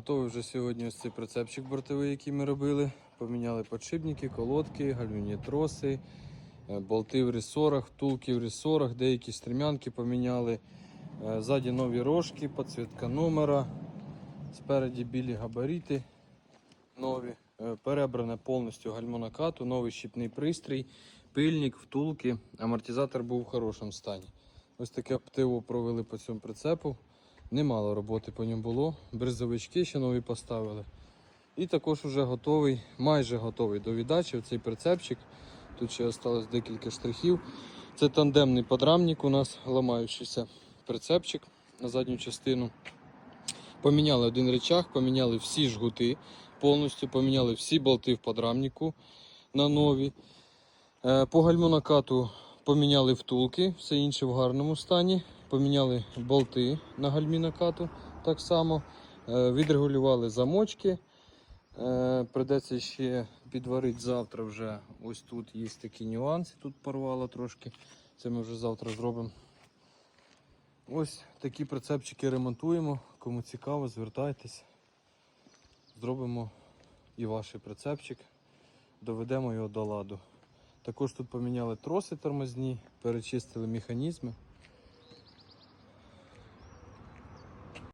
Готовий вже сьогодні ось цей прицепчик бортовий, який ми робили. Поміняли подшипники, колодки, гальмівні троси, е, болти в ресорах, втулки в ресорах, деякі стрімянки поміняли. Е, Ззаді нові рожки, підсвітка номера. Спереді білі габарити нові. Е, Перебране повністю гальмонокату, новий щіпний пристрій, пильник, втулки. Амортизатор був в хорошому стані. Ось таке птиво провели по цьому прицепу. Немало роботи по ньому було. Бризовички ще нові поставили. І також вже готовий, майже готовий до віддачі. Цей прицепчик. Тут ще залишилось декілька штрихів. Це тандемний подрамник у нас, ламаючийся прицепчик на задню частину. Поміняли один речах, поміняли всі жгути повністю, поміняли всі болти в подрамнику на нові. Е, По гальмонокату поміняли втулки, все інше в гарному стані. Поміняли болти на гальмі накату так само. Е, Відрегулювали замочки. Е, Придеться ще підварити завтра вже. Ось тут є такі нюанси, тут порвало трошки. Це ми вже завтра зробимо. Ось такі прицепчики ремонтуємо. Кому цікаво, звертайтесь. Зробимо і ваш прицепчик. Доведемо його до ладу. Також тут поміняли троси тормозні, перечистили механізми.